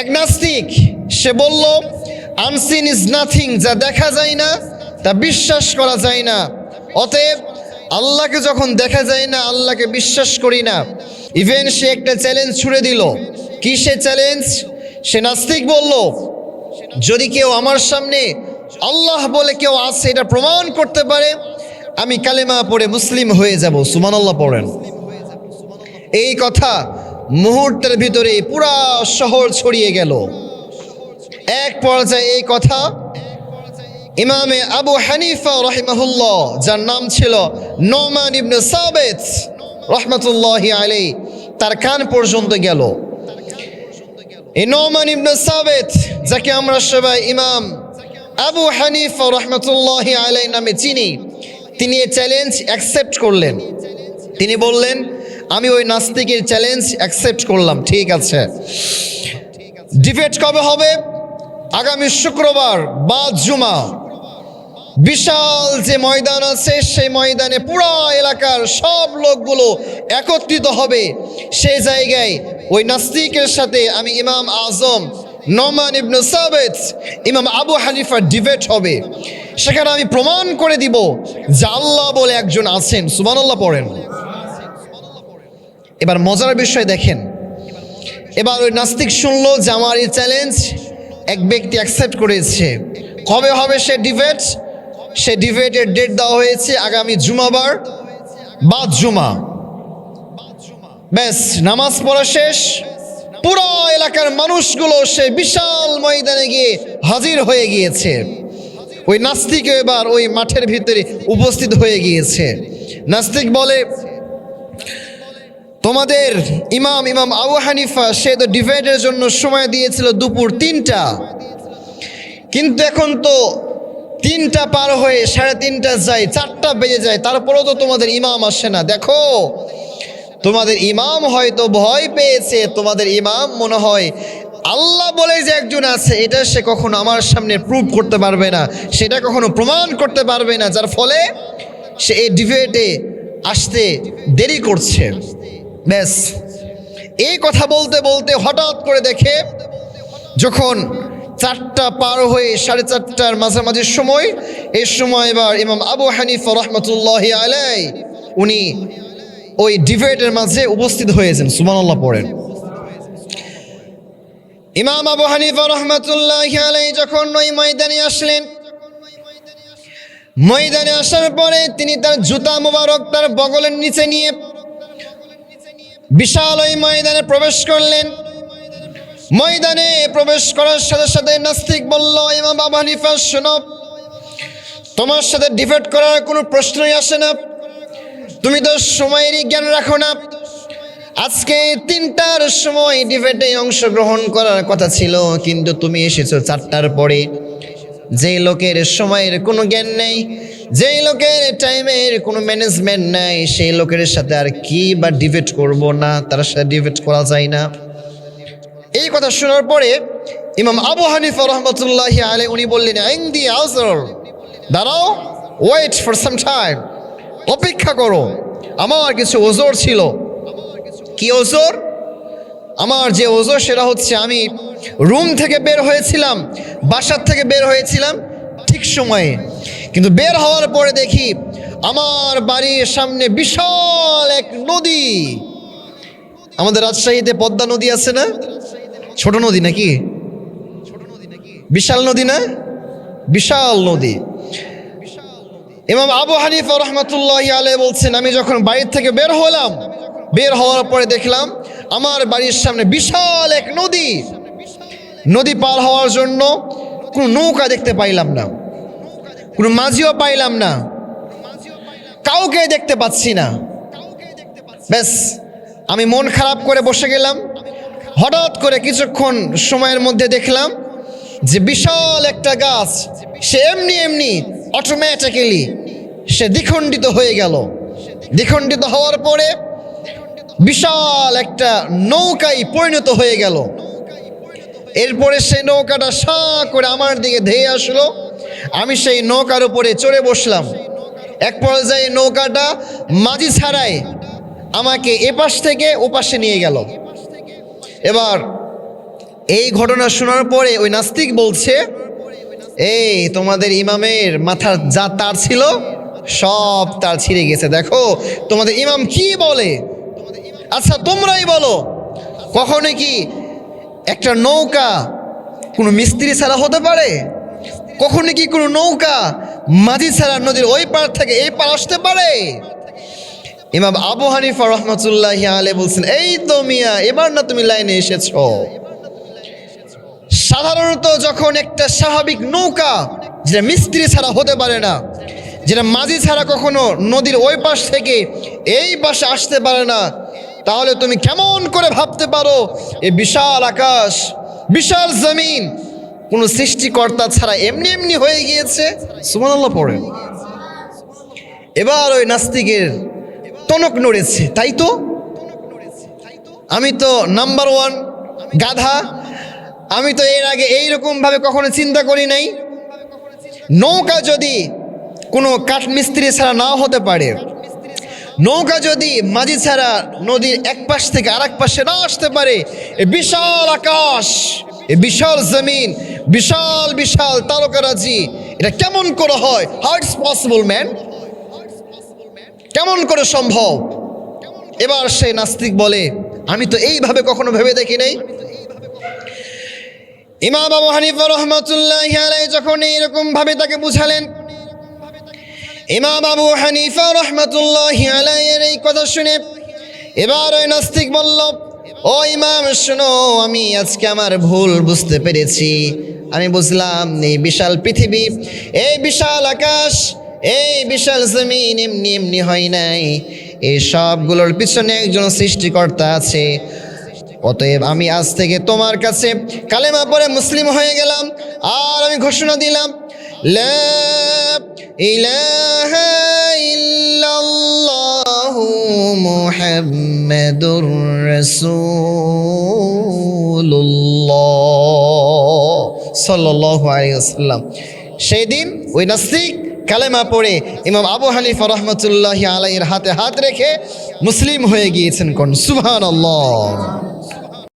এক নাস্তিক, সে বলল, আনসিন ইজ নাথিং যা দেখা যায় না, তা বিশ্বাস করা যায় না। অতএব আল্লাহকে যখন দেখা যায় না, আল্লাহকে বিশ্বাস করি না। ইভেন সে একটা চ্যালেঞ্জ ছুড়ে দিল। কি সে চ্যালেঞ্জ সে নাস্তিক বলল, যদি কেউ আমার সামনে আল্লাহ বলে কেউ আছে, এটা প্রমাণ করতে পারে, আমি কালেমা পড়ে মুসলিম হয়ে যাব। সুমান আল্লাহ পড়েন। এই কথা মুহূর্তের ভিতরে পুরা শহর ছড়িয়ে গেল। এক পর্যায়ে এই কথা, ইমামে আবু হানিফা রহিমাহুল্লাহ, যার নাম ছিল নোমান ইবনে সাবেত রহমতুল্লাহ আলাই তার কান পর্যন্ত গেল। এই নোমান ইবনে সাবেত, যাকে আমরা সবাই ইমাম আবু হানিফা রহমতুল্লাহ আলাই নামে চিনি, তিনি এই চ্যালেঞ্জ অ্যাকসেপ্ট করলেন। তিনি বললেন আমি ওই নাস্তিকের চ্যালেঞ্জ অ্যাকসেপ্ট করলাম, ঠিক আছে। ডিবেট কবে হবে? আগামী শুক্রবার বা জুমা। বিশাল যে ময়দান আছে, সেই ময়দানে পুরো এলাকার সব লোকগুলো একত্রিত হবে। সেই জায়গায় ওই নাস্তিকের সাথে আমি ইমাম আজম, নমান ইবনু সাবেদ ইমাম আবু হানিফার ডিবেট হবে। সেখানে আমি প্রমাণ করে দিব যে আল্লাহ বলে একজন আছেন। সুবহানাল্লাহ পড়েন। এবার মজার বিষয় দেখেন। এবার ওই নাস্তিক শুনলো যে আমার এই চ্যালেঞ্জ এক ব্যক্তি অ্যাকসেপ্ট করেছে। কবে হবে সে ডিবেট সে ডিবেটের ডেট দেওয়া হয়েছে আগামী জুমাবার। বা জুমা। ব্যাস, নামাজ পড়া শেষ। পুরো এলাকার মানুষগুলো সে বিশাল ময়দানে গিয়ে হাজির হয়ে গিয়েছে। ওই নাস্তিক এবার ওই মাঠের ভিতরে উপস্থিত হয়ে গিয়েছে। নাস্তিক বলে তোমাদের ইমাম ইমাম আবু হানিফা, সে তো ডিভাইডের জন্য সময় দিয়েছিল দুপুর তিনটা। কিন্তু এখন তো তিনটা পার হয়ে সাড়ে তিনটা যায়, চারটা বেজে যায়, তারপরেও তো তোমাদের ইমাম আসে না। দেখো, তোমাদের ইমাম হয়তো ভয় পেয়েছে, তোমাদের ইমাম মনে হয় আল্লাহ বলে যে একজন আছে, এটা সে কখনো আমার সামনে প্রুভ করতে পারবে না, সেটা কখনো প্রমাণ করতে পারবে না, যার ফলে সে এই ডিবেটে আসতে দেরি করছে। ব্যাস। এই কথা বলতে বলতে হঠাৎ করে দেখে যখন চারটা পার হয়ে সাড়ে চারটার মাঝামাঝি সময় এই সময় এবার ইমাম আবু হানিফ রহমতুল্লাহ আলাই উনি ওই ডিবেটের মাঝে উপস্থিত হয়েছেন। সুমানুল্লাহ পড়েন। ইমাম আবু হানিফা রহমতুল্লাহ আলাই যখন ওই ময়দানে আসলেন, ময়দানে আসার পরে তিনি তার জুতা মোবারক তার বগলের নিচে নিয়ে বিশাল ওই ময়দানে প্রবেশ করলেন। ময়দানে প্রবেশ করার সাথে সাথে নাস্তিক বলল, ইমাম বাবা হানিফা, শোনো। তোমার সাথে ডিবেট করার কোনো প্রশ্নই আসে না। তুমি তো সময়েরই জ্ঞান রাখো না। আজকে তিনটার সময় ডিবেটে অংশগ্রহণ করার কথা ছিল, কিন্তু তুমি এসেছ চারটার পরে। যেই লোকের সময়ের কোনো জ্ঞান নেই যেই লোকের টাইমের কোনো ম্যানেজমেন্ট নাই, সেই লোকের সাথে আর কি বা ডিবেট করব না, তার সাথে ডিবেট করা যায় না। এই কথা শোনার পরে ইমাম আবু হানিফা রহমতুল্লাহ আলে উনি বললেন, আইন্দি আজর, দাঁড়াও ওয়েট ফর সাম টাইম অপেক্ষা করো, আমার কিছু ওজোর ছিল। কি ওজোর? আমার যে ওজোর, সেটা হচ্ছে আমি রুম থেকে বের হয়েছিলাম, বাসার থেকে বের হয়েছিলাম ঠিক সময়ে। কিন্তু বের হওয়ার পরে দেখি আমার বাড়ির সামনে বিশাল এক নদী। আমাদের রাজশাহীতে পদ্মা নদী আছে না? ছোট নদী নাকি? বিশাল নদী না? বিশাল নদী। ইমাম আবু হানিফা রহমতুল্লাহ আলে বলছেন, আমি যখন বাড়ির থেকে বের হলাম, বের হওয়ার পরে দেখলাম আমার বাড়ির সামনে বিশাল এক নদী। নদী পার হওয়ার জন্য কোনো নৌকা দেখতে পাইলাম না। কোনো মাঝিও পাইলাম না। কাউকে দেখতে পাচ্ছি না। ব্যাস, আমি মন খারাপ করে বসে গেলাম। হঠাৎ করে কিছুক্ষণ সময়ের মধ্যে দেখলাম যে বিশাল একটা গাছ, সে এমনি এমনি অটোমেটিক্যালি সে দ্বিখণ্ডিত হয়ে গেল। দ্বিখণ্ডিত হওয়ার পরে বিশাল একটা নৌকায় পরিণত হয়ে গেল। এরপরে সে নৌকাটা সা করে আমার দিকে ধেয়ে আসলো। আমি সেই নৌকার উপরে চড়ে বসলাম। এক পর্যায়ে নৌকাটা মাঝি ছাড়াই আমাকে এপাশ থেকে ওপাশে নিয়ে গেল। এবার এই ঘটনা শোনার পরে ওই নাস্তিক বলছে, এই তোমাদের ইমামের মাথার যা তার ছিল, সব তার ছিঁড়ে গেছে। দেখো, তোমাদের ইমাম কি বলে? আচ্ছা তোমরাই বলো, কখনো কি একটা নৌকা কোনো মিস্ত্রি ছাড়া হতে পারে? কখনো কি কোনো নৌকা মাঝি ছাড়া নদীর ওই পার থেকে এই পার আসতে পারে? ইমাম আবু হানিফা রহমতুল্লাহ আলে বলছেন, এই তো মিয়া, এবার না তুমি লাইনে এসেছ। সাধারণত যখন একটা স্বাভাবিক নৌকা, যেটা মিস্ত্রি ছাড়া হতে পারে না, যেটা মাঝি ছাড়া কখনো নদীর ওই পাশ থেকে এই পাশে আসতে পারে না, তাহলে তুমি কেমন করে ভাবতে পারো? এই বিশাল আকাশ, বিশাল জমিন কোনো সৃষ্টিকর্তা ছাড়া এমনি এমনি হয়ে গিয়েছে। সুমানাল্লাহ পড়ে। এবার ওই নাস্তিকের টনক নড়েছে তাই তো? আমি তো নাম্বার ওয়ান গাধা। আমি তো এর আগে এইরকম ভাবে কখনো চিন্তা করি নাই। নৌকা যদি কোনো কাঠ মিস্ত্রি ছাড়া নাও হতে পারে নৌকা যদি মাঝি ছাড়া নদীর এক পাশ থেকে আরেক পাশে না আসতে পারে এ বিশাল আকাশ এ বিশাল জমিন বিশাল বিশাল তারকারাজি এটা কেমন করে হয়? হাউ ইটস পসিবল ম্যান কেমন করে সম্ভব? এবার সে নাস্তিক বলে, আমি তো এইভাবে কখনো ভেবে দেখি নাই। ইমাম আবু হানিফা রহমতুল্লাহ আলাই যখন এইরকম ভাবে তাকে বুঝালেন, ইমাম আবু হানিফা রহমতুল্লাহ আলাইয়ের এই কথা শুনে এবার ওই নাস্তিক বলল ও ইমাম, শোনো, আমি আজকে আমার ভুল বুঝতে পেরেছি। আমি বুঝলাম, এই বিশাল পৃথিবী, এই বিশাল আকাশ, এই বিশাল জমিন এমনি এমনি হয় নাই। এই সবগুলোর পিছনে একজন সৃষ্টিকর্তা আছে। অতএব আমি আজ থেকে তোমার কাছে কালেমা পরে মুসলিম হয়ে গেলাম, আর আমি ঘোষণা দিলাম ইলাহা ইল্লাল্লাহু মুহাম্মাদুর রাসূলুল্লাহ الله আলাইহি ওয়াসাল্লাম। সেই দিন ওই কালেমা পড়ে ইমাম আবু হানিফা রহমতুল্লাহ আলাইয়ের হাতে হাত রেখে মুসলিম হয়ে গিয়েছেন কোন? সুবহানাল্লাহ।